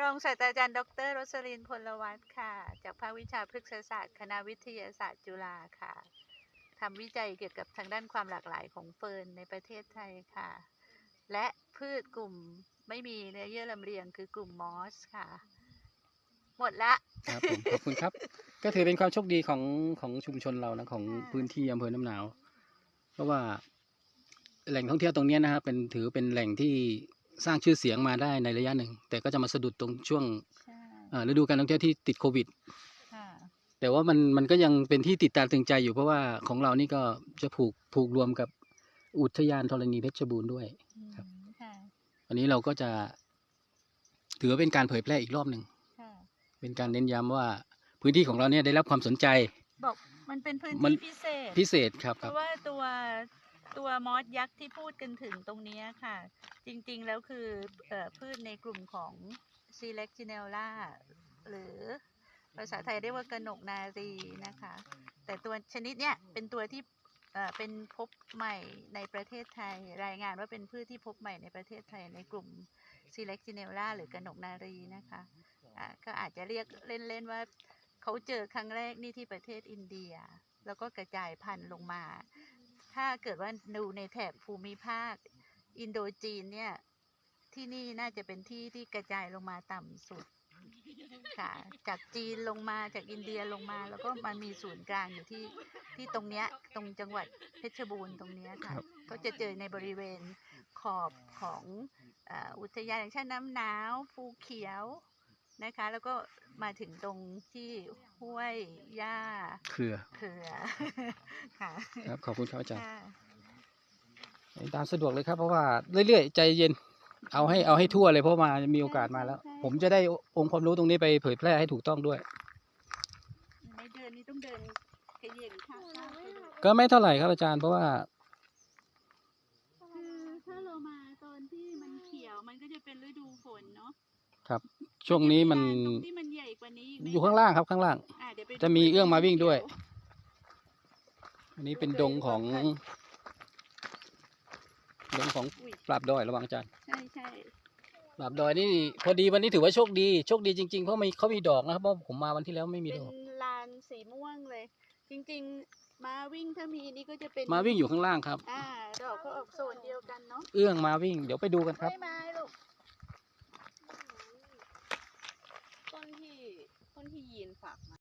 รองศาสตราจารย์ ดรรสลินพลวัตค่ะ จากภาควิชาพฤกษศาสตร์ คณะวิทยาศาสตร์จุฬาค่ะ ทำวิจัยเกี่ยวกับทางด้านความหลากหลายของเฟิร์นในประเทศไทยค่ะ และพืชกลุ่มไม่มีเนื้อเยื่อลำเลียงคือกลุ่มมอสค่ะ หมดละ ครับผมขอบคุณครับ ก็ถือเป็นความโชคดีของของชุมชนเรานะของพื้นที่อำเภอน้ำหนาว เพราะว่าแหล่งท่องเที่ยวตรงเนี้ยนะครับเป็นถือเป็นแหล่งที่ สร้างชื่อเสียงมาได้ในระยะหนึ่ง แต่ก็จะมาสะดุดตรงช่วงใช่เอ่อฤดูการท่องเที่ยวที่ติดโควิดค่ะแต่ว่ามันมันก็ยังเป็นที่ติดตาตึงใจอยู่เพราะว่าของเรานี่ก็จะผูกผูกรวมกับอุทยานธรณีเพชรบูรณ์ด้วยครับอืมค่ะอันนี้เราก็จะ ถือว่าเป็นการเผยแพร่อีกรอบหนึ่งค่ะเป็นการเน้นย้ำว่าพื้นที่ของเราเนี่ยได้รับความสนใจบอกมันเป็นพื้นมันที่พิเศษพิเศษครับเพครับราะว่าตัวตัวมอสยักษ์ที่พูดกันถึงตรงเนี้ยค่ะ จริงๆ แล้วคืออพืชในกลุ่มของ s e l e c t i n e l l a หรือภาษาไทยเรียกว่ากระหนกนารีนะคะ แต่ตัวชนิดเนี้ยเป็นตัวที่เป็นพบใหม่ในประเทศไทย รายงานว่าเป็นพืชที่พบใหม่ในประเทศไทยในกลุ่ม s e l e c t i n e l l a หรือกระหนกนารีนะคะอ่าก็อาจจะเรียกเล่น ๆ ว่าเขาเจอครั้งแรกนี่ที่ประเทศอินเดีย แล้วก็กระจายพันธุ์ลงมา ถ้าเกิดว่าดูในแถบภูมิภาค อินโดจีนเนี่ย ที่นี่น่าจะเป็นที่ที่กระจายลงมาต่ำสุดค่ะ จากจีนลงมาจากอินเดียลงมาแล้วก็มันมีศูนย์กลางอยู่ที่ที่ตรงเนี้ย ตรงจังหวัดเพชรบูรณ์ตรงเนี้ยค่ะครับเขาจะเจอในบริเวณขอบของเอ่ออุทยานแห่งชาติน้ำหนาวภูเขียวนะคะ แล้วก็มาถึงตรงที่ห้วยย่าเครือเขือค่ะ ครับขอบคุณครับอาจารย์ค่ะ ตามสะดวกเลยครับ เพราะว่าเรื่อยๆใจเย็น เอาให้เอาให้ทั่วเลยเพราะมามีโอกาสมาแล้วใช่ผมจะได้องค์ความรู้ตรงนี้ไปเผยแพร่ให้ถูกต้องด้วย ไม่เดินนี่ต้องเดินขย่งข้างๆไปดูก็ไม่เท่าไหร่ครับอาจารย์เพราะว่าคือถ้าเรามาตอนที่มันเขียวมันก็จะเป็นฤดูฝนเนาะครับ ช่วงนี้มันจะลานตรงที่มันใหญ่กว่านี้กไหมอยู่ข้างล่างครับข้างล่างอะเดี๋ยวไปดูจะมีไปเอื้องมาวิ่งด้วยเขีอันนี้เป็นดงของ ดงของอุ้ยปราบดอยระวังอาจารย์ใช่ใช่ปราบดอยนี่พอดีวันนี้ถือว่าโชคดีโชคดีจริงๆเพราะมีเขามีดอกนะครับเพราะผมมาวันที่แล้วไม่มีเป็ดนอก ลานสีม่วงเลย จริงๆมาวิ่งถ้ามีนี่ก็จะเป็นมาวิ่งอยู่ข้างล่างครับ อ่าดอกก็ออกโซนเดียวกันเนาะเอื้องมาวิ่งเดี๋ยวไปดูกันครับ ไม่ไม้ลูกต้นที่ต้นที่ยีนฝากมา